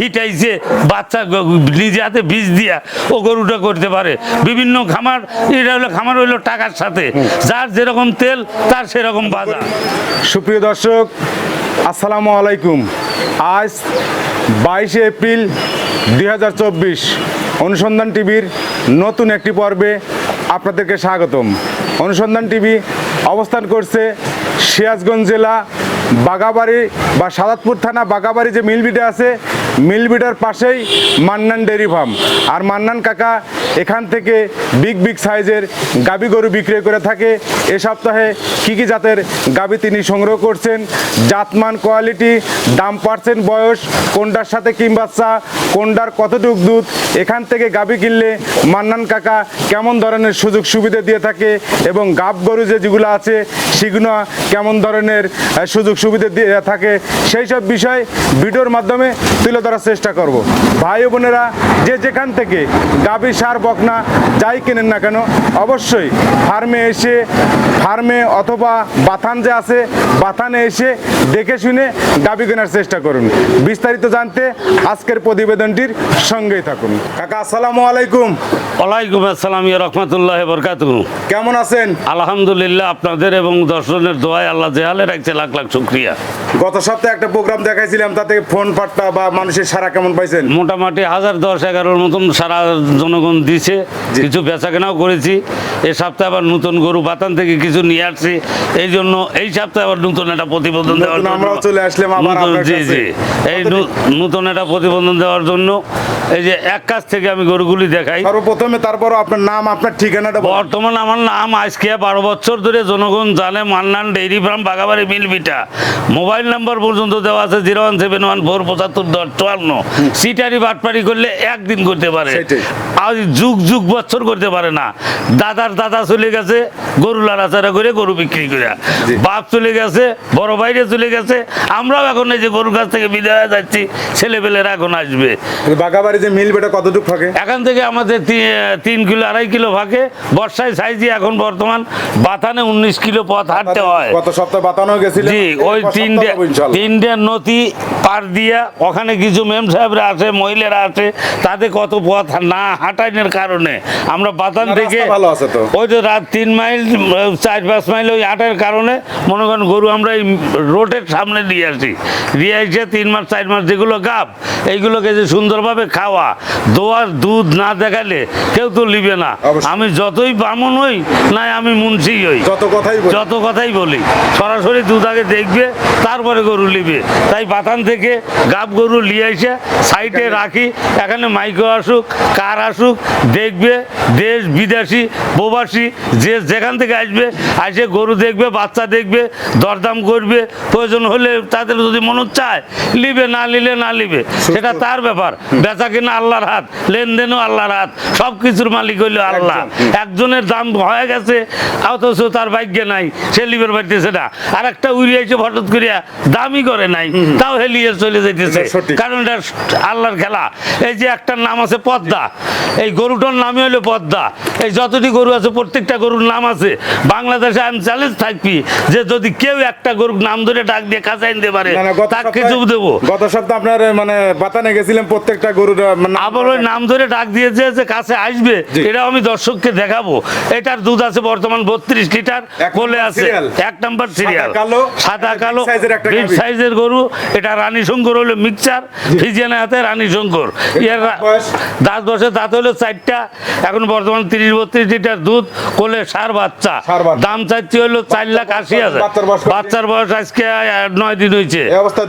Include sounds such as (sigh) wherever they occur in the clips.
হিটাইছে, বাচ্চা নিজে হাতে বীজ দিয়া ও গরুটা করতে পারে। বিভিন্ন খামার, এটা হলো খামার হইল টাকার সাথে। যার যেরকম তেল, তার সেরকম বাজার। সুপ্রিয় দর্শক, আসসালামু আলাইকুম। আজ বাইশে এপ্রিল দু হাজার চব্বিশ, অনুসন্ধান টিভির নতুন একটি পর্বে আপনাদেরকে স্বাগতম। অনুসন্ধান টিভি অবস্থান করছে সিরাজগঞ্জ জেলা বাগাবাড়ি বা সাদাতপুর থানা বাগাবাড়ি যে মিলবিটা আছে মিলবিটার পাশেই মান্নান ডেয়ারি ফার্ম। আর মান্নান কাকা এখান থেকে বিগ বিগ সাইজের গাবি গরু বিক্রয় করে থাকে। এ সপ্তাহে কী কী জাতের গাবি তিনি সংগ্রহ করছেন? জাতমান কোয়ালিটি, দাম পার্সেন্ট বয়স, কোনটার সাথে কিম বাচ্চা, কোনটার কতটুক দুধ, এখান থেকে গাবি কিনলে মান্নান কাকা কেমন ধরনের সুযোগ সুবিধা দিয়ে থাকে এবং গাব গরু যে যেগুলো আছে, সেগুলো কেমন ধরনের সুযোগ সুবিধা দিয়ে থাকে, সেই সব বিষয় ভিডিওর মাধ্যমে তুলে ধরার চেষ্টা করব। ভাই বোনেরা, যে যেখান থেকে গাবি সার, বকনা যাই কেনেন না কেন, অবশ্যই ফার্মে এসে, ফার্মে অথবা বাথান যে আছে, বাথানে এসে দেখে শুনে গাবি কেনার চেষ্টা করুন। বিস্তারিত জানতে আজকের প্রতিবেদনটির সঙ্গেই থাকুন। কাকা, আসসালামু আলাইকুম। ওয়ালাইকুম আসসালাম রহমতুল্লাহ বরকাত কেমন আছেন? আলহামদুলিল্লাহ আপনাদের এবং দর্শনের দোয়ায় আল্লাহ জেহালে রাখছে লাখ লাখ শুক্রিয়া। গত সপ্তাহে একটা প্রোগ্রাম দেখাইছিলাম তাতে ফোন পাট্টা বা মানুষের সারা কেমন পাইছেন? মোটামুটি হাজার দশ এগারোর মতন সারা জনগণ দিছে। কিছু বেচা কেনাও করেছি। এই সপ্তাহে আবার নতুন গরু বাতান থেকে কিছু নিয়ে আসছি। এই জন্য এই সপ্তাহে আবার নতুন একটা প্রতিবেদন দেওয়ার জন্য আমরাও চলে আসলাম আবার জি জি। এই নতুন একটা প্রতিবেদন দেওয়ার জন্য এই যে এক কাছ থেকে আমি গরুগুলি দেখাই। সর্বপ্রথমে তারপর আপনার নাম আপনার ঠিকানাটা বর্তমান আমার নাম আজকে বারো বছর ধরে জনগণ জানে Mannan dairy farm Bagabari Milkvita. Mobile number পর্যন্ত দেওয়া আছে zero one seven one four পঁচাত্তর দশ চুয়ান্ন। সিটারি বাটপাড়ি করলে একদিন করতে পারে। আজ যুগ যুগ বছর করতে পারে না। দাদার দাদা চলে গেছে গরু লাড়াচাড়া করে গরু বিক্রি করে। বাপ চলে গেছে বড় বাইরে চলে গেছে আমরাও এখন এই যে গরুর কাছ থেকে বিদায় হয়ে যাচ্ছি ছেলেপেলেরা এখন আসবে। বাগাবাড়ি যে মিল বেটা কতটুকু থাকে এখান থেকে আমাদের তিন কিলো আড়াই কিলো ভাগে বর্ষায় সাইজে এখন বর্তমান বাথানে উনিশ কিলো পথ হাঁটতে হয়। গত সপ্তাহে বাতানো গেছিল জি ওই তিনটে তিনটে নদী পার দিয়া ওখানে কিছু মেম সাহেবরা আছে মহিলারা আছে তাদের কত পথ না হাঁটানোর কারণে আমরা বাতান থেকে ভালো আছে তো। ওই তো রাত তিন মাইল চার পাঁচ মাইল ওই হাঁটার কারণে মনে করেন গরু আমরা এই রোডের সামনে দিয়ে আসি দিয়ে এসে তিন মাস চার মাস যেগুলো গাপ এইগুলোকে যে সুন্দরভাবে খাওয়া দোয়ার দুধ না দেখালে কেউ তো লিবে না। আমি যতই বামন হই নাই আমি মুন্সি হই। যত কথাই বলি। যত কথাই বলি সরাসরি দুধ আগে দেখবে তারপরে গরু নিবে তাই বাতান থেকে গাপ গরু নিয়ে এসে সাইডে রাখি এখানে মাইকো আসুক কার আসুক দেখবে দেশ বিদেশি প্রবাসী যে যেখান থেকে আসবে আসে গরু দেখবে বাচ্চা দেখবে দরদাম করবে। প্রয়োজন হলে তাদের যদি মনে চায় লিবে না নিলে না লিবে সেটা তার ব্যাপার। বেচা কিনা আল্লাহর হাত লেনদেনও আল্লাহর হাত। সব কিছুর মালিক হইল আল্লাহ। একজনের দাম হয়ে গেছে অথচ তার ভাগ্যে নাই সে লিবের পাইতেছে না। আর একটা উড়িয়েছে হঠাৎ করিয়া দামই করে নাই তাও হেলিয়ে চলে যেতেছে কারণ এটা আল্লাহর খেলা। এই যে একটা নাম আছে পদ্মা। এই গরুটার নামই হলো পদ্মা। এই যতটি গরু আছে প্রত্যেকটা গরুর নাম আছে। বাংলাদেশে আমি চ্যালেঞ্জ থাকবি যে যদি কেউ একটা গরু নাম ধরে ডাক দিয়ে কাঁচাই দিতে পারে তাকে চুপ দেবো। গত সপ্তাহে আপনার মানে বাতানে গেছিলেন প্রত্যেকটা গরুর মানে আবার ওই নাম ধরে ডাক দিয়েছে যে কাছে আসবে জি। এটাও আমি দর্শককে দেখাবো। এটার দুধ আছে বর্তমান বত্রিশ লিটার এক বলে আছে। এক নাম্বার সিরিয়াল কালো, সাদা কালো সাইজের গরু। এটা রানী শঙ্কর হলো মিক্সচার ফিজিয়ানা হাতে রানী শঙ্কর। এর রা- বয়স? দাঁত বসে দাঁত হলো চারটা। এখন বর্তমান তিরিশ বত্রিশ লিটার দুধ কোলে সার ষাঁড় বাচ্চা। দাম চাচ্ছি হলো চার লাখ আশি হাজার। বাচ্চার বয়স আজকে নয় দিন হয়েছে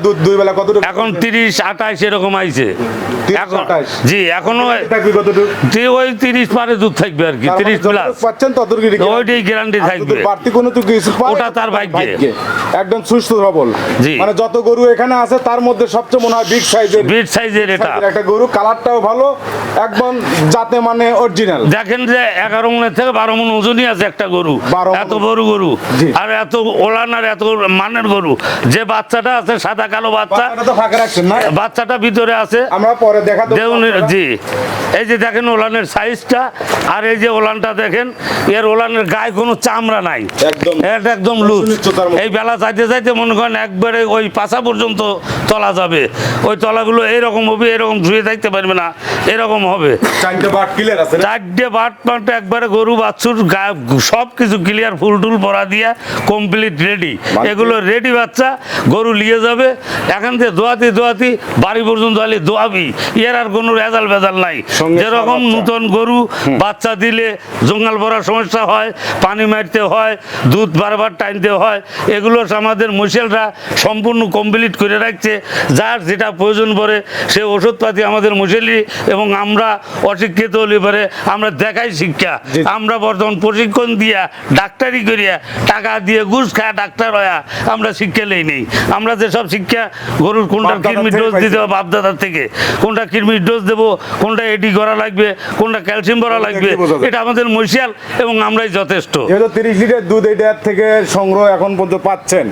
দুধ দুই বেলা কতটুকু? এখন তিরিশ এরকম আইছে। এখন জি এখনও ওই তিরিশ পারে দুধ থাকবে আর কি মানে তিরিশ প্লাস পাচ্ছেন ওইটাই গ্যারান্টি থাকবে। বাড়তি কোনো তো কিছু ওটা তার ভাগ্যে। একদম সুস্থ সবল। জি। মানে যত গরু এখানে আছে তার মধ্যে সবচেয়ে মনে হয় বিগ সাইজের বিট সাইজের এটা। একটা গরু। কালারটাও ভালো একদম যাতে মানে অরিজিনাল দেখেন যে এগারো মনের থেকে বারো মন ওজনই আছে একটা গরু এত বড় গরু আর এত ওলান আর এত মানের গরু যে বাচ্চাটা আছে সাদা কালো বাচ্চা বাচ্চাটা ভিতরে আছে আমরা পরে দেখা দেখুন জি এই যে দেখেন ওলানের সাইজটা আর এই যে ওলানটা দেখেন এর ওলানের গায়ে কোনো চামড়া নাই। একদম। এটা একদম লুজ। এই বেলা চাইতে চাইতে মনে করেন একবারে ওই পাশা পর্যন্ত তলা যাবে। ওই তলাগুলো এরকম হবে এরকম ধুয়ে থাকতে পারবে না এরকম হবে। চারটে বাট ক্লিয়ার আছে চারটে বাট একবারে গরু বাছুর গা- সব কিছু ক্লিয়ার ফুল টুল পরা দিয়া কমপ্লিট রেডি। এগুলো রেডি বাচ্চা গরু নিয়ে যাবে। এখান থেকে দোয়াতি দোয়াতি বাড়ি পর্যন্ত আলি দোয়াবি এর আর কোনো রেজাল বেজাল নাই। যেরকম নতুন গরু বাচ্চা দিলে জঙ্গল ভরার সমস্যা হয় পানি মারতে হয় দুধ বারবার টানতে হয় এগুলো আমাদের মশিয়ালরা সম্পূর্ণ কমপ্লিট করে রাখছে। যার যেটা প্রয়োজন পড়ে সে ওষুধপাতি আমাদের মুসেলি এবং আমরা অশিক্ষিত হলে পরে আমরা দেখাই শিক্ষা। আমরা বর্তমান প্রশিক্ষণ দিয়া ডাক্তারি করিয়া টাকা দিয়ে ঘুষ খায় ডাক্তার হয়া আমরা শিক্ষা লই নেই। আমরা যে সব শিক্ষা গরুর কোনটা কৃমির ডোজ দিতে হবে বাপদাদার থেকে। কোনটা কৃমির ডোজ দেবো কোনটা এডি করা লাগবে কোনটা ক্যালসিয়াম ভরা লাগবে। এটা আমাদের মশিয়াল এবং আমরাই যথেষ্ট। যেহেতু তিরিশ লিটার দুধ এটার থেকে সংগ্রহ এখন পর্যন্ত পাচ্ছেন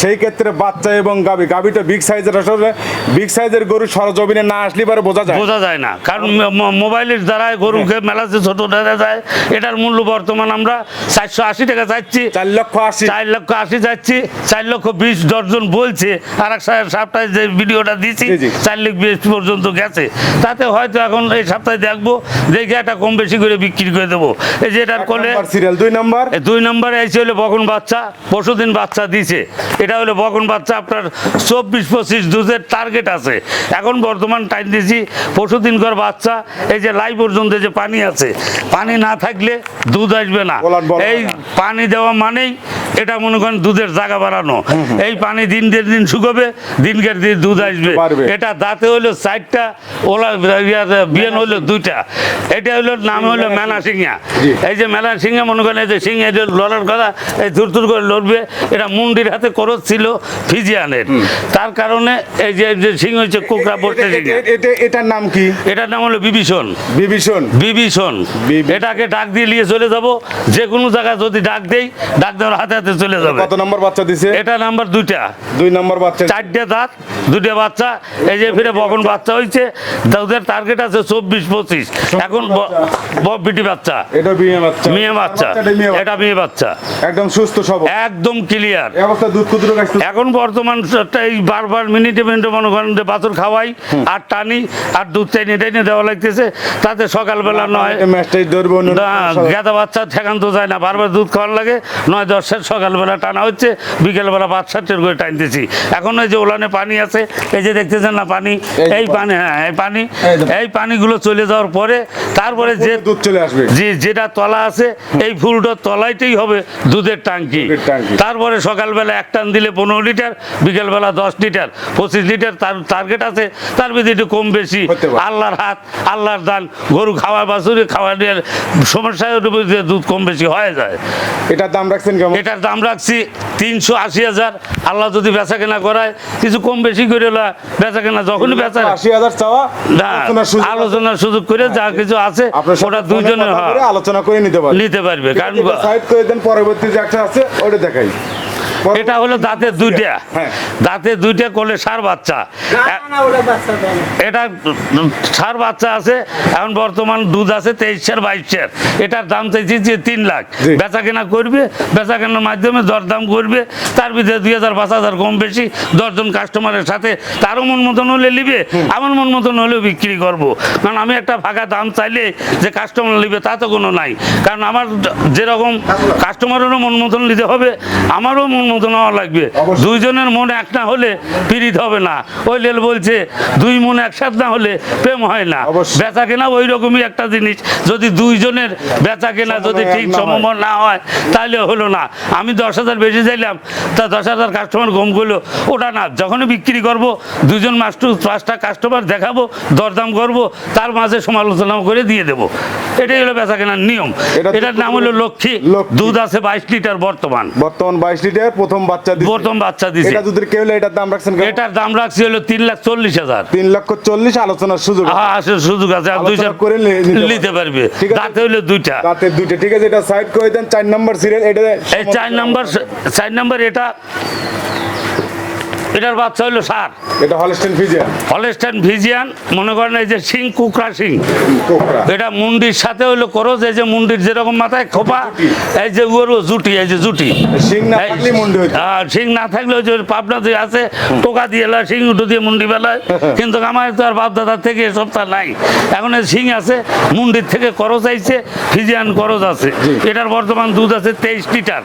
সেই ক্ষেত্রে বাচ্চা এবং গাবি গাবিটা বিগ সাইজের আসলে বিগ সাইজের গরু সরজমিনে না আসলে পরে বোঝা যায়। বোঝা যায় না কারণ মোবাইলের দ্বারা গরুকে মেলাতে ছোট দেখা যায় এটার মূল্য বর্তমান আমরা চারশো আশি টাকা চাচ্ছি চার লক্ষ আশি। চার লক্ষ আশি যাচ্ছি। চার লক্ষ বিশ দশজন বলছে। আর এক সপ্তাহে যে ভিডিওটা দিছি। চার লক্ষ বিশ পর্যন্ত গেছে। তাতে হয়তো এখন এই সপ্তাহে দেখব দেখে একটা কম বেশি করে বিক্রি করে দেবো। এই যে এটার করলে সিরিয়াল দুই নাম্বার? দুই নম্বরে এসে হলো বকন বাচ্চা পরশুদিন বাচ্চা দিছে। এটা হলো বকন বাচ্চা আপনার চব্বিশ পঁচিশ দুধের টার্গেট আছে। এখন বর্তমান টাইম দিয়েছি পরশুদিন কর বাচ্চা এই যে লাই পর্যন্ত যে পানি আছে পানি না থাকলে দুধ আসবে না। এই। পানি দেওয়া মানেই এটা মনে করেন দুধের জায়গা বাড়ানো। এই পানি দিন দিন দিন শুকোবে দিনকের দিন দুধ আসবে। এটা দাঁতে হলো চারটা ওলা বিয়ান হলো দুইটা। এটা হলো নাম হলো মেলা সিংহা। এই যে মেলা সিংহা মনে করেন এই যে সিংহা যে লড়ার কথা এই ধুর ধুর করে লড়বে এটা মুন্ডির হাতে করত ছিল ফিজিয়ানের। তার কারণে এই যে যে সিংহ হচ্ছে কোকরা এটা- এটার নাম কি? এটার নাম হলো বিভীষণ। বিভীষণ। বিভীষণ। বিভীষণ। এটাকে ডাক দিয়ে নিয়ে চলে যাব। যে কোনো জায়গায় যদি ডাক দেই ডাক দেওয়ার হাতে হাতে চলে যাবে। কত নম্বর বাচ্চা দিছে? এটা নাম্বার দুইটা। দুই নম্বর বাচ্চা চারটে দাঁত দুটো বাচ্চা এই যে ফিরে বকন বাচ্চা হয়েছে ওদের টার্গেট আছে চব্বিশ পঁচিশ। এখন বিটি বাচ্চা। এটা মেয়ে বাচ্চা। মেয়ে বাচ্চা। এটা মেয়ে বাচ্চা। একদম সুস্থ সবল। একদম ক্লিয়ার অবস্থা দুধ কুদ্র এখন বর্তমান এই বারবার মিনিটে মিনিটে মনে করেন যে বাছুর খাওয়াই আর টানি আর দুধ টাইনে টাইনে দেওয়া লাগতেছে। তাতে সকালবেলা নয় গেদা বাচ্চা ঠেকান তো যায় না। বারবার দুধ খাওয়ার লাগে নয় দশের সকালবেলা টানা হচ্ছে বিকেলবেলা পাঁচ সাতটের করে টানতেছি। এখন ওই যে ওলানে পানি আছে এই যে দেখতেছেন না পানি? এই পানি। হ্যাঁ এই পানি এই পানিগুলো চলে যাওয়ার পরে তারপরে যে দুধ চলে আসবে। যে যেটা তলা আছে এই ফুলটার তলাইতেই হবে দুধের টাঙ্কি তারপরে সকালবেলা এক টান দিলে পনেরো লিটার বিকেলবেলা দশ লিটার পঁচিশ লিটার তার টার্গেট আছে তার ভিতরে একটু কম বেশি। আল্লাহর হাত আল্লাহর দান গরু খাওয়া বাছুরি খাওয়া নিয়ে সমস্যায় দুধ কম বেশি হয়ে যায়। এটার দাম রাখছেন কেমন? এটার দাম রাখছি তিনশো আশি হাজার। আল্লাহ যদি বেচা কেনা করায় কিছু কম বেশি করে বেচা কেনা যখনই বেচা আশি হাজার চাওয়া না আলোচনার সুযোগ করে যা কিছু আছে ওটা ফোনে দুইজনে আলোচনা করে নিতে পারবে। নিতে পারবে কারণ সাইড করে দেন পরবর্তী যে একটা আছে ওটা দেখাই। এটা হলো দাঁতের দুইটা। হ্যাঁ। দাঁতের দুইটা করলে সার বাচ্চা। এটা সার বাচ্চা আছে এখন বর্তমান দুধ আছে তেইশ চার বাইশ চার এটার দাম চাইছি যে তিন লাখ। বেচা কেনা করবে বেচা কেনার মাধ্যমে দরদাম করবে তার ভিতরে দুই হাজার পাঁচ হাজার কম বেশি দশজন কাস্টমারের সাথে তারও মন মতন হলে নিবে আমার মন মতন হলেও বিক্রি করব। কারণ আমি একটা ফাঁকা দাম চাইলে যে কাস্টমার নিবে তা তো কোনো নাই। কারণ আমার যেরকম কাস্টমারেরও মন মতন নিতে হবে আমারও মন হওয়া লাগবে। দুইজনের মন এক না হলে পীড়িত হবে না। ওই লেল বলছে দুই মন একসাথ না হলে প্রেম হয় না। বেচা কেনা ওই রকমই একটা জিনিস। যদি দুইজনের বেচা কেনা যদি ঠিক। সমমন না হয় তাহলে হলো না। আমি দশ হাজার বেশি চাইলাম তা দশ হাজার কাস্টমার কম করল ওটা না। যখনই বিক্রি করব দুজন মাস্টু পাঁচটা কাস্টমার দেখাবো দরদাম করব তার মাঝে সমালোচনা করে দিয়ে দেবো। এটাই হলো বেচা কেনার নিয়ম। এটার নাম হলো লক্ষ্মী। লক্ষ্মী। দুধ আছে বাইশ লিটার বর্তমান। বর্তমান বাইশ লিটার। প্রথম বাচ্চা দিছে। প্রথম বাচ্চা দিছে এটা যদি কেউ এটার দাম রাখছেন? এটার দাম রাখছি হলো তিন লাখ চল্লিশ হাজার তিন লক্ষ চল্লিশ আলোচনার সুযোগ আছে। হ্যাঁ আসলে সুযোগ আছে আর দুই দুইটা করে নিতে পারবে। দাঁতে হইল দুইটা দাঁতে দুইটা ঠিক আছে এটা সাইড করে দেন চার নম্বর সিরিয়াল এটা এই চার নাম্বার চার নাম্বার এটা এটার বাচ্চা হলো সার। এটা হলস্টেন ফিজিয়ান হলেস্টাইন ভিজিয়ান মনে করেন এই যে সিং কুকরা সিং। কোকরা। এটা মুন্ডির সাথে হইল করজ এই যে মুন্ডির যেরকম মাথায় খোপা এই যে ওরও জুটি এই যে জুটি। শিং না থাকলে মুন্ডি শিং না থাকলে ওই যে পাবনা যে আছে টোকা দিয়ে এলা শিং উঠো দিয়ে মুন্ডি বেলায়। (laughs) কিন্তু আমার তো আর বাপ দাদার থেকে এসব তা নাই। এখন এই শিং আছে মুন্ডির থেকে করজ আইছে ফিজিয়ান করজ আছে। এটার বর্তমান দুধ আছে তেইশ লিটার।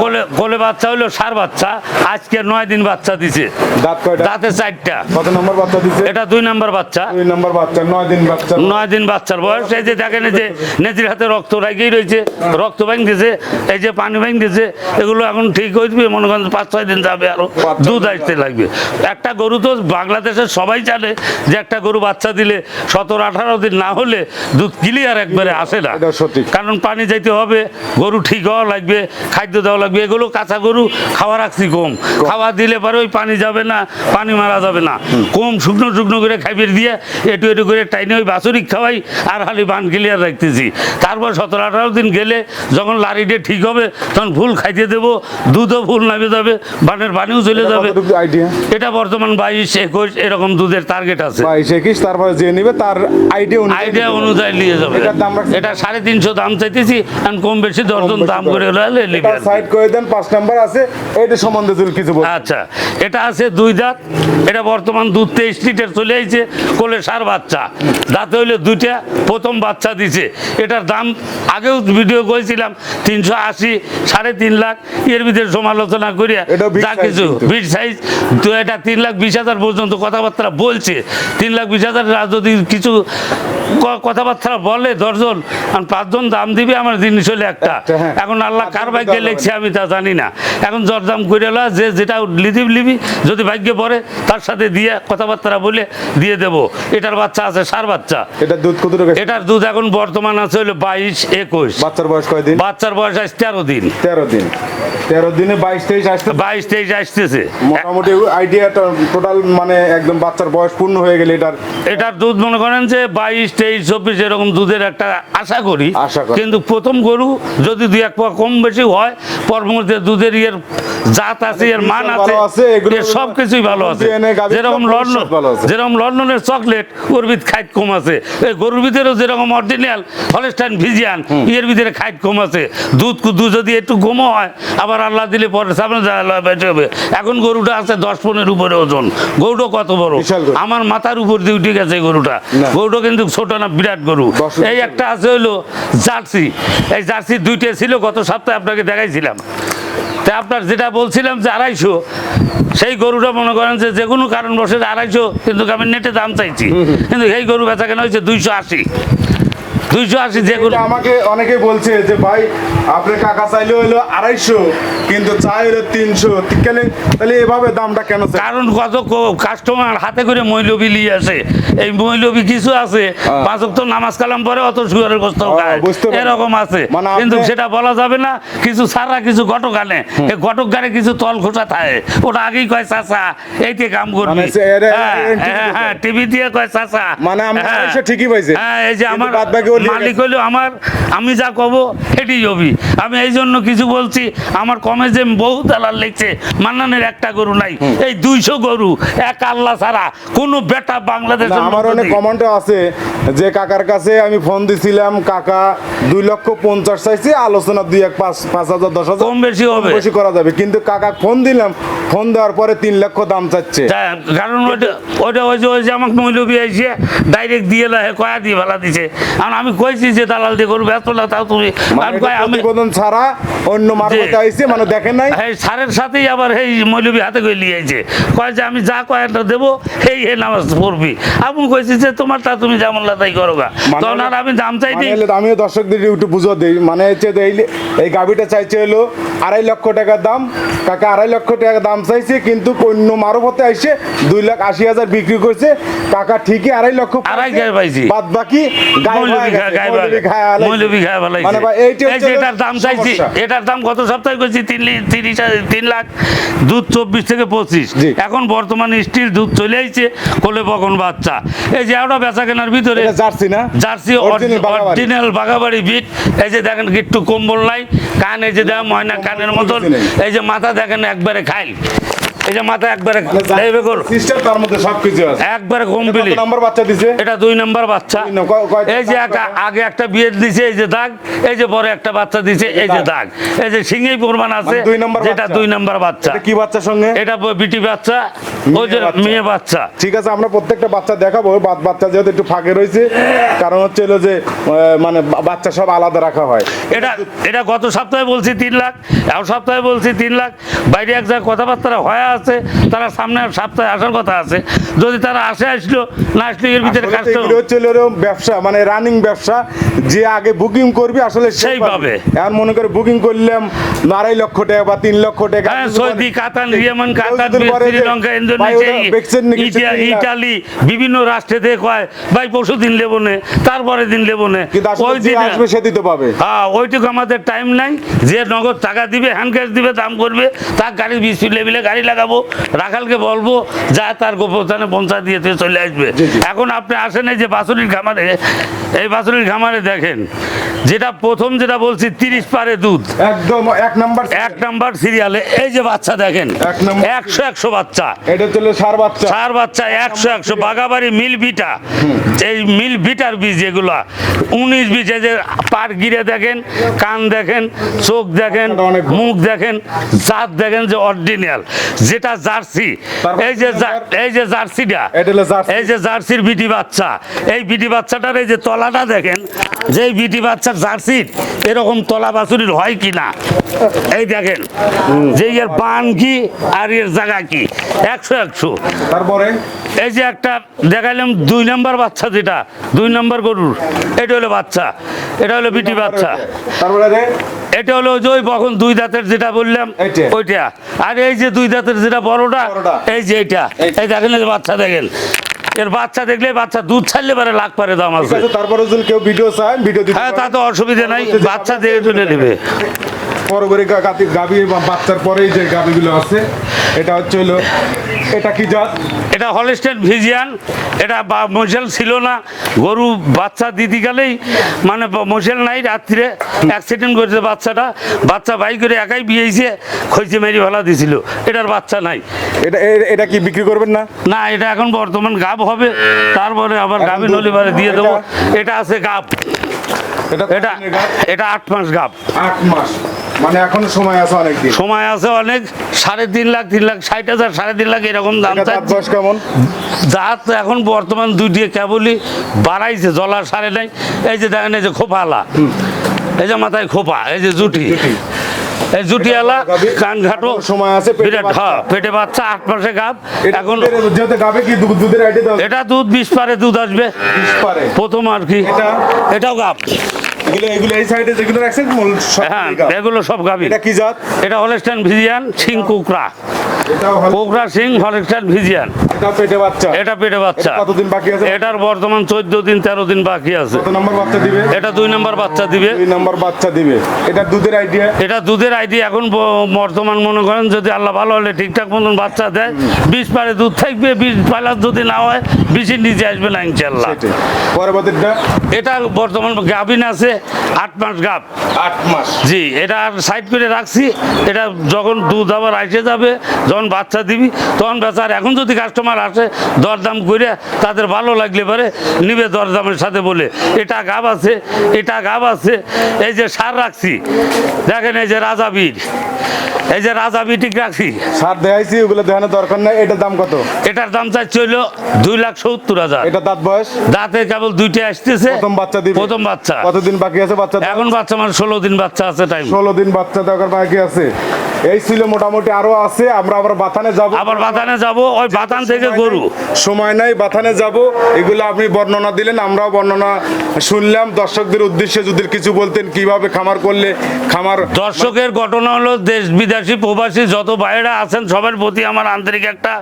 কোলে কোলে বাচ্চা হইল সার বাচ্চা আজকে নয় দিন বাচ্চা দিছে। দাঁত কয়টা? দাঁতে চারটা। কত নম্বর বাচ্চা দিছে? এটা দুই নাম্বার বাচ্চা। দুই নম্বর বাচ্চা নয় দিন বাচ্চা। নয় দিন বাচ্চার বয়স। এই যে দেখেন এই যে নেতির হাতে রক্ত রাগেই রয়েছে। রক্ত ব্যাংক দিছে এই যে পানি ব্যাংক দিছে এগুলো এখন ঠিক হয়ে যাবে মনে করেন পাঁচ ছয় দিন যাবে আরও। দুধ আসতে লাগবে। একটা গরু তো বাংলাদেশের সবাই জানে যে একটা গরু বাচ্চা দিলে সতেরো আঠারো দিন না হলে দুধ ক্লিয়ার একবারে আসে না। কারণ পানি যাইতে হবে গরু ঠিক হওয়া লাগবে খাদ্য দেওয়া লাগবে। এগুলো কাঁচা গরু খাওয়া রাখছি কম। খাওয়া দিলে পরে ওই পানি যাবে না পানি মারা যাবে না। কম শুকনো শুকনো করে খাইবে দিয়ে একটু একটু করে টাইনে ওই বাছুরিক খাওয়াই আর খালি বান ক্লিয়ার রাখতেছি। তারপর সতেরো আঠারো দিন গেলে যখন লারিটে ঠিক হবে তখন ফুল খাইতে দেবো দুধও ফুল নামে যাবে বানের পানিও চলে যাবে। এটা বর্তমান বাইশ একুশ এরকম দুধের টার্গেট আছে। বাইশ একুশ তারপরে যে নিবে তার আইডিয়া আইডিয়া অনুযায়ী নিয়ে যাবে। এটা সাড়ে তিনশো দাম চাইতেছি আর কম বেশি দশজন দাম করে। হলে। সাইড করে দেন পাঁচ নাম্বার আছে এটা সম্বন্ধে কিছু আচ্ছা। এটা আছে দুই দাঁত এটা বর্তমান দুধ তেইশ লিটার চলে আইছে কোলে সার বাচ্চা। দাঁতে হইলে দুইটা প্রথম বাচ্চা দিছে। এটার দাম আগেও ভিডিও করেছিলাম তিনশো আশি সাড়ে তিন লাখ এর ভিতরে সমালোচনা করিয়া যা কিছু। বিট সাইজ তো এটা তিন লাখ বিশ হাজার পর্যন্ত কথাবার্তা বলছে। তিন লাখ বিশ হাজার যদি কিছু কথাবার্তা বলে দশজন আর পাঁচজন দাম দিবে আমার জিনিস হলে একটা। হ্যাঁ। এখন আল্লাহ কার ভাগ্যে লেখছে আমি তা জানি না। এখন দরদাম করে যে যেটা লিদিব লিবি যদি ভাগ্যে পড়ে তার সাথে দিয়ে কথাবার্তা বলে দিয়ে দেব। এটার বাচ্চা আছে সার বাচ্চা। এটা দুধ কত এটার দুধ এখন বর্তমান আছে হলো বাইশ একুশ। বাচ্চার বয়স কয়দিন বাচ্চার বয়স আজ তেরো দিন। তেরো দিন। তেরো দিনে বাইশ তেইশ আসতে বাইশ তেইশ আসতেছে। মোটামুটি আইডিয়াটা টোটাল মানে একদম বাচ্চার বয়স পূর্ণ হয়ে গেলে এটার এটার দুধ মনে করেন যে বাইশ তেইশ চব্বিশ এরকম দুধের একটা আশা করি। আশা করি। কিন্তু প্রথম গরু যদি দুই এক পোয়া কম বেশি হয় পর পরবর্তীতে দুধের ইয়ের জাত আছে এর মান আছে আছে, এগুলো এর সব কিছুই ভালো আছে। যেরকম লন্ডন। যেরকম লন্ডনের চকলেট ওর ভিতরে খাইট কম আছে। এই গরুর ভিতরেও যেরকম অরিজিনাল হলস্টাইন ভিজিয়ান এর ভিতরে খাইট কম আছে। দুধ দুধ যদি একটু কমও হয় আবার আল্লাহ দিলে পরে সামনে বেঁচে হবে। এখন গরুটা আছে দশ পনেরো উপরে ওজন। গরুটা কত বড়? আমার মাথার উপর দিয়ে উঠে গেছে গরুটা। গরুটা কিন্তু ছোট না বিরাট গরু। এই একটা আছে হইল জার্সি। এই জার্সি দুইটা ছিল গত সপ্তাহে আপনাকে দেখাইছিলাম। তা আপনার যেটা বলছিলাম যে আড়াইশো, সেই গরুটা মনে করেন যে যে কোনো কারণ বসে আড়াইশো, কিন্তু আমি নেটে দাম চাইছি। কিন্তু এই গরু বেচা কেনা হয়েছে দুইশো আশি। দুইশো আশি যে গরু এটা আমাকে অনেকে বলছে যে ভাই আপনি কাকা চাইলে হইল আড়াইশো কিন্তু চাই হইল তিনশো। তাহলে তাহলে এভাবে দামটা কেন কারণ কত কাস্টমার হাতে করে মৈলবি নিয়ে আসে। এই মৈলবি কিছু আছে পাঁচ তো নামাজ কালাম পরে অত সুগারের কষ্ট পারলাম। এরকম আছে। মানে কিন্তু সেটা বলা যাবে না কিছু সারা কিছু ঘটক আনে। এই ঘটক গানে কিছু তল খোসা থাকে। ওটা আগেই কয় চাচা এইতে কাম করবি। মানে হ্যাঁ, হ্যাঁ, হ্যাঁ টিভি দিয়ে কয় চাচা মানে হ্যাঁ। ঠিকই পাইছে। হ্যাঁ এই যে আমার মালিক। হলো আমার আমি যা কব এটি হবি আমি এই জন্য কিছু বলছি আমার কমে যে বহু দালাল লিখছে মান্নানের একটা গরু নাই এই দুইশো গরু এক আল্লাহ ছাড়া কোনো বেটা না, বাংলাদেশের আমার অনেক কমেন্টও আছে যে কাকার কাছে আমি ফোন দিছিলাম কাকা দুই লক্ষ পঞ্চাশ চাইছি আলোচনা দুই এক পাঁচ পাঁচ হাজার দশ হাজার কম বেশি হবে। বেশি করা যাবে। কিন্তু কাকা ফোন দিলাম ফোন দেওয়ার পরে তিন লক্ষ দাম চাচ্ছে। কারণ ওইটা ওইটা ওই যে ওই যে আমাকে মৌলবী আইসে ডাইরেক্ট দিয়ে লাহে কয়া দিয়ে ফেলা দিছে। আর আমি কইছি যে দালাল দিয়ে করব না তাও তুমি মানে আমি ছাড়া অন্য মারফতে আইছে মানে দেখেন নাই। এই সারের সাথেই আবার এই মৌলবী হাতে করে লিয়েছে কয় যে আমি যা কয়েকটা দেবো এই হে নামাজ পড়বি। আমি কইছি যে তোমারটা তুমি যেমন তাই করো গা। মানে তখন আর আমি দাম চাইনি মানে আমিও দর্শকদের একটু বুঝো দিই। মানে হচ্ছে এই এই গাভিটা চাইছে হলো আড়াই লক্ষ টাকার দাম। কাকা আড়াই লক্ষ টাকা দাম চাইছে কিন্তু অন্য মারফতে আইসে দুই লাখ আশি হাজার বিক্রি করছে। কাকা ঠিকই আড়াই লক্ষ আড়াই পাইছি। বাদ বাকি গায়ে ফেলাইছে। মানে ভাই এইটা হচ্ছে এটার দাম চাইছি এটার দাম গত সপ্তাহে কইছি লাখ দুধ চব্বিশ থেকে পঁচিশ। জি। এখন বর্তমানে স্টিল দুধ চলে আইছে কোলে বকন বাচ্চা। এই যে ওটা বেচা কেনার ভিতরে এটা জার্সি না? জার্সি। অরিজিনাল বাগাবাড়ি। বিট। এই যে দেখেন একটু কম্বল নাই কান এই যে দেখ ময়না কানের মতন। এই যে মাথা দেখেন একবারে খাইল। এই যে মাথা একবারে মানে যা- করো সিস্টেম তার মধ্যে সবকিছু আছে। একবারে কত কমপ্লিট নাম্বার বাচ্চা দিছে? এটা দুই নাম্বার বাচ্চা। এই যে একটা আগে একটা বিয়ে দিছে এই যে দাগ এই যে পরে একটা বাচ্চা দিছে এই যে দাগ। এই যে সিংহেই প্রমাণ আছে মানে দুই নাম্বার যেটা দুই নাম্বার বাচ্চা। কি বাচ্চার সঙ্গে? এটা বিটি বাচ্চা ওই যে মেয়ে বাচ্চা। ঠিক আছে আমরা প্রত্যেকটা বাচ্চা দেখাবো। বাচ্চা যেহেতু একটু ফাঁকে রয়েছে কারণ হচ্ছে হলো যে মানে বাচ্চা সব আলাদা রাখা হয়। এটা এটা গত সপ্তাহে বলছি তিন লাখ এক সপ্তাহে বলছি তিন লাখ। বাইরে এক জায়গায় কথাবার্তা হয়ে আছে তারা সামনে সপ্তাহে আসার কথা আছে। যদি তারা আসে আসলো না আসলে এর ভিতরে কাজটা এগুলো হচ্ছে হলো ব্যবসা মানে রানিং ব্যবসা যে আগে বুকিং করবি আসলে সে সেই পাবে। এখন মনে করে বুকিং করলাম আড়াই লক্ষ টাকা বা তিন লক্ষ টাকা। হ্যাঁ Saudi Qatar Yemen Qatar Sri Lanka Indonesia Italy বিভিন্ন রাষ্ট্রে থেকে কয় ভাই পরশু দিন লেবো নে তারপরে দিন লেবো নে। ওই দিন আসবে সে দিতে পাবে। হ্যাঁ ওইটুকু আমাদের টাইম নাই। যে নগদ টাকা দিবে হ্যান্ড ক্যাশ দিবে দাম করবে তার গাড়ি বিশ লেভেলে গাড়ি লাগাবো রাখালকে বলব যা তার গোপস্থানে পৌঁছা দিয়ে চলে আসবে। এখন আপনি আসেন এই যে বাসুরির খামারে এই বাসুরির খামারে দেখেন যেটা প্রথম যেটা বলছি তিরিশ পারে দুধ। একদম এক নাম্বার এক নাম্বার সিরিয়ালে এই যে বাচ্চা দেখেন একশো একশো বাচ্চা। এটা চলে সার বাচ্চা। চার বাচ্চা একশো একশো বাগাবাড়ি মিল বিটা এই মিল বিটার বীজ এগুলা উনিশ বীজ এই যে পার গিরে দেখেন কান দেখেন চোখ দেখেন। মুখ দেখেন জাত দেখেন যে অরিজিনাল। যেটা জার্সি এই যে? এই যে জার্সিটা। এই যে জার্সির বিটি বাচ্চা এই বিটি বাচ্চাটার এই যে তলাটা দেখেন যে বিটি বাচ্চার জার্সির এরকম তলা বাছুরির হয় কি না? এই দেখেন যে এর বান কি আর এর জায়গা কি? একশো একশো। তারপরে? এই যে একটা দেখাইলাম দুই নম্বর বাচ্চা যেটা দুই নম্বর গরুর এটা হলো বাচ্চা এটা হলো বিটি বাচ্চা। তারপরে এটা হলো ওই যে ওই কখন দুই দাঁতের যেটা বললাম ওইটা। আর এই যে দুই দাঁতের যেটা বড়টা। এই যে এইটা। এই দেখেন বাচ্চা দেখেন। এর বাচ্চা দেখলে বাচ্চা দুধ ছাড়লে পারে লাখ পারে দাম আছে। তারপরে যদি কেউ ভিডিও চায় ভিডিও হ্যাঁ তা তো অসুবিধা নাই বাচ্চা দিয়ে তুলে নেবে। পরবর্তী গাতি গাবি বা বাচ্চার পরেই যে গাবিগুলো আছে এটা হচ্ছে হলো এটা কি জাত? এটা হলস্টেন ভিজিয়ান এটা মশাল ছিল না। গরু বাচ্চা দিতে গেলেই মানে মশাল নাই রাত্রিরে অ্যাক্সিডেন্ট করেছে বাচ্চাটা। বাচ্চা বাই করে একাই বিয়েছে খইছে মেরি ভালা দিছিল। এটার বাচ্চা নাই। এটা এটা কি বিক্রি করবেন না? না এটা এখন বর্তমান গাব হবে। তারপরে আবার দুধ- নলিবারে দিয়ে দেবো। এটা- আছে গাব। এটা এটা আট মাস গাব। আট মাস। মানে এখনও সময় আছে অনেক দিন সময় আছে অনেক সাড়ে তিন লাখ তিন লাখ ষাট হাজার সাড়ে তিন লাখ এরকম দাম বয়স কেমন? দাঁত এখন বর্তমান দুইটি কেবলই বাড়াইছে জলার সারে নাই। এই যে দেখেন এই যে খোপালা এই যে মাথায় খোপা এই যে জুটি। এই জুটিয়ালা কান ঘাটো সময় আছে, পেটে হ্যাঁ পেটে বাচ্চা আট মাসে গাব এখন কি দুধের এটা দুধ বিশ পারে দুধ আসবে। প্রথম আর কি। এটাও গাব এগুলো এগুলো এই সাইডে যেগুলো রাখছেন মূল হ্যাঁ এগুলো সব গাবি। এটা কি জাত? এটা হলেস্টান ভিজিয়ান সিং কুকরা। কুকরা সিং হলেস্টান ভিজিয়ান। এটা পেটে বাচ্চা। এটা পেটে বাচ্চা। কতদিন বাকি আছে? এটার বর্তমান চোদ্দ দিন তেরো দিন বাকি আছে। কত নম্বর বাচ্চা দিবে? এটা দুই নম্বর বাচ্চা দিবে। দুই নম্বর বাচ্চা দিবে। এটা দুধের আইডিয়া এটা দুধের আইডি এখন বর্তমান মনে করেন যদি আল্লাহ ভালো হলে ঠিকঠাক মতন বাচ্চা দেয় বিষ পারে দুধ থাকবে বিষ পালার যদি না হয় বিষের নিচে আসবে না ইনশাল্লাহ সেটাই। পরবর্তীটা? এটা বর্তমান গাভিন আছে আট মাস গাভ। আট মাস। জি এটা সাইড করে রাখছি। এটা যখন দুধ আবার আসে যাবে যখন বাচ্চা দিবি তখন বেচার এখন যদি কাস্টমার আসে দরদাম করে তাদের ভালো লাগলে পারে নিবে দরদামের সাথে বলে। এটা গাব আছে এটা গাব আছে এই যে সার রাখছি দেখেন এই যে রাজা বীর এই যে রাজা বিটিক রাখছি। সার দেখাইছি ওগুলো দেখানোর দরকার নাই এটার দাম কত? এটার দাম চাইছে হইল দুই লাখ সত্তর হাজার। এটা দাঁত বয়স? দাঁতে কেবল দুইটা আসতেছে প্রথম বাচ্চা দিবে। প্রথম বাচ্চা। কতদিন বাকি আছে বাচ্চা এখন বাচ্চা মানে ষোলো দিন বাচ্চা আছে টাইম ষোলো দিন বাচ্চা দেওয়ার বাকি আছে। এই ছিল মোটামুটি আরও আছে আমরা আবার বাথানে যাব। আবার বাথানে যাব ওই বাথান থেকে গরু। সময় নাই বাথানে যাব। এগুলো আপনি বর্ণনা দিলেন আমরাও বর্ণনা শুনলাম। দর্শকদের উদ্দেশ্যে যদি কিছু বলতেন কীভাবে খামার করলে খামার দর্শকের ঘটনা হলো দেশ বিদেশি প্রবাসী যত বাইরে আছেন সবার প্রতি আমার আন্তরিক একটা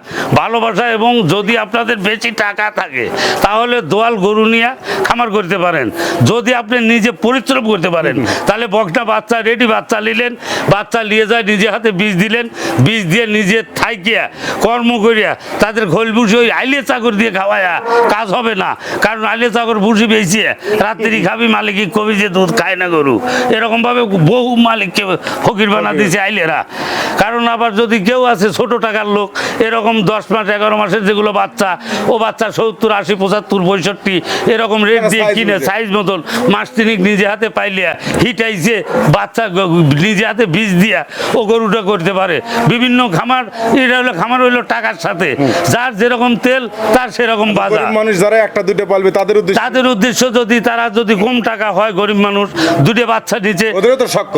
ভালোবাসা এবং যদি আপনাদের বেশি টাকা থাকে তাহলে দোয়াল গরু নিয়ে খামার করতে পারেন। যদি আপনি নিজে পরিশ্রম করতে পারেন তাহলে বকটা বাচ্চা রেডি বাচ্চা নিলেন বাচ্চা নিয়ে যায় নিজে হাতে বীজ দিলেন, বীজ দিয়ে নিজের থাইকিয়া কর্ম করিয়া তাদের ভুষি ওই আইলে চাকর দিয়ে খাওয়ায়া কাজ হবে না। কারণ আইলে চাকর বুঝি বেঁচে রাত্রি খাবি মালিকই কবি যে দুধ খায় না গরু। এরকমভাবে বহু মালিককে ফকির বানা দিয়েছে আইলেরা। কারণ আবার যদি কেউ আছে ছোট টাকার লোক এরকম দশ মাস এগারো মাসের যেগুলো বাচ্চা ও বাচ্চা সত্তর আশি পঁচাত্তর পঁয়ষট্টি এরকম রেট দিয়ে কিনে সাইজ মতন মাস তিনিক নিজে হাতে পাইলে হিটাইছে বাচ্চা নিজে হাতে বীজ দিয়া ও গরুটা করতে পারে। বিভিন্ন খামার এটা হলো খামার হইল টাকার সাথে। যার যেরকম তেল তার সেরকম বাজার। মানুষ যারা একটা দুটো পালবে তাদের উদ্দেশ্যে তাদের উদ্দেশ্য যদি তারা যদি কম টাকা হয় গরিব মানুষ দুটো বাচ্চা নিচে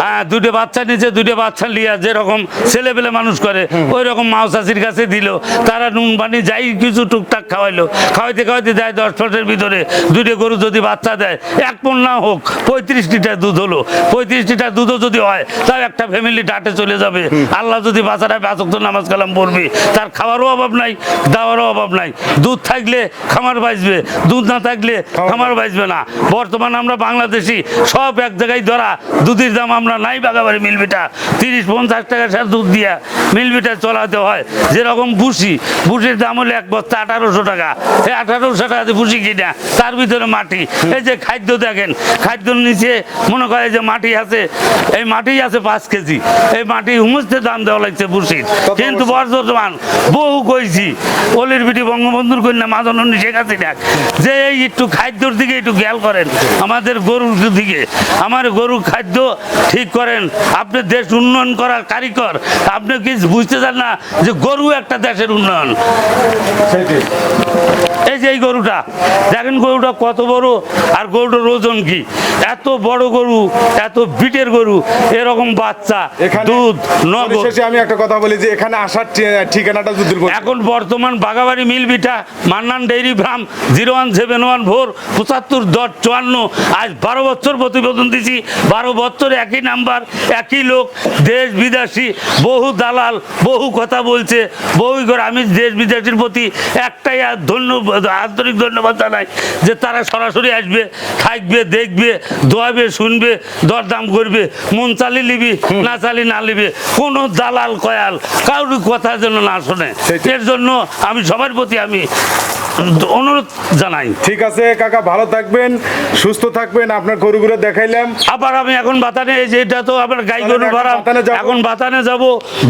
হ্যাঁ দুটো বাচ্চা নিচে দুটো বাচ্চা লিয়া যেরকম ছেলেপেলে মানুষ করে ওই রকম মাও চাষির কাছে দিল, তারা নুন পানি যাই কিছু টুকটাক খাওয়াইলো। খাওয়াইতে খাওয়াইতে দেয় দশ ফটের ভিতরে দুটো গরু যদি বাচ্চা দেয়, এক পণ না হোক, পঁয়ত্রিশ লিটার দুধ হলো। পঁয়ত্রিশ লিটার দুধও যদি হয়, তার একটা ফ্যামিলি ডাটে চলে যাবে। আল্লাহ যদি বাচ্চারা বাচক তো নামাজ কালাম পড়বে, তার খাওয়ারও অভাব নাই, দাওয়ারও অভাব নাই। দুধ থাকলে খামার বাঁচবে, দুধ না থাকলে খামার বাঁচবে না। বর্তমান আমরা বাংলাদেশি, সব এক জায়গায় ধরা, দুধের দাম আমরা নাই বাগাবাড়ি মিলবিটা তিরিশ, পঞ্চাশ টাকা সার দুধ দিয়া মিলবিটা চলাতে হয়। যেরকম ভুসি ভুসির দাম হলো এক বস্তা আঠারোশো টাকা। এই আঠারোশো টাকা দিয়ে ভুসি কিনা তার ভিতরে মাটি। এই যে খাদ্য দেখেন খাদ্যর নিচে মনে করে যে মাটি আছে এই মাটি আছে পাঁচ কেজি। এই মাটি হুমুসতে দাম দেওয়া লাগছে ভুসির। কিন্তু বর্তমান বহু কইছি অলির বিটি বঙ্গবন্ধুর কন্যা মাদনী শেখ হাসিনা যে এই একটু খাদ্যর দিকে একটু খেয়াল করেন আমাদের গরুর দিকে। আমার গরু খাদ্য ঠিক করেন আপনি দেশ উন্নয়ন করার কারিগর আপনি কি বুঝতে চান না যে গরু একটা দেশের উন্নয়ন? এই যে এই গরুটা দেখেন গরুটা কত বড় আর গরুটার ওজন কি? এত বড় গরু এত বিটের গরু এরকম বাচ্চা দুধ নগদ। আমি একটা কথা বলি যে এখানে আসার ঠিকানাটা যদি এখন বর্তমান Bagabari Milkvita Mannan dairy farm zero one seven one four পঁচাত্তর দশ চুয়ান্ন। আজ বারো বছর প্রতিবেদন দিছি বারো বছর একই নাম্বার একই লোক দেশ বিদেশি। বহু দালাল বহু কথা বলছে। বহু করে আমি দেশ বিদেশের প্রতি একটাই আর ধন্যবাদ আন্তরিক ধন্যবাদ জানাই যে তারা সরাসরি আসবে থাকবে দেখবে দোয়াবে শুনবে দরদাম করবে মন চালি নিবি না চালি না লিবে কোনো দালাল কয়াল কারোর কথা যেন না শোনে। এর জন্য আমি সবার প্রতি আমি অনুরোধ জানাই। ঠিক আছে কাকা ভালো থাকবেন সুস্থ থাকবেন আপনার গরুগুলো দেখাইলাম। আবার আমি এখন বাতানে এই যে এটা তো আবার গাই গরু ভাড়া। এখন বাতানে যাব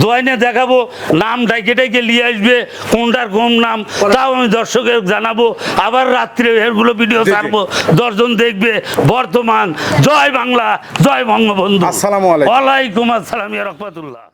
দোয়াইনে দেখাবো নাম ডাইকে ডাইকে নিয়ে আসবে কোনটার কোন নাম তাও আমি দর্শকের জানাব। আবার রাত্রে এরগুলো ভিডিও। ছাড়বো দশজন দেখবে বর্তমান জয় বাংলা জয় বঙ্গবন্ধু। আসসালামু আলাইকুম। আসসালাম রহমাতুল্লাহ।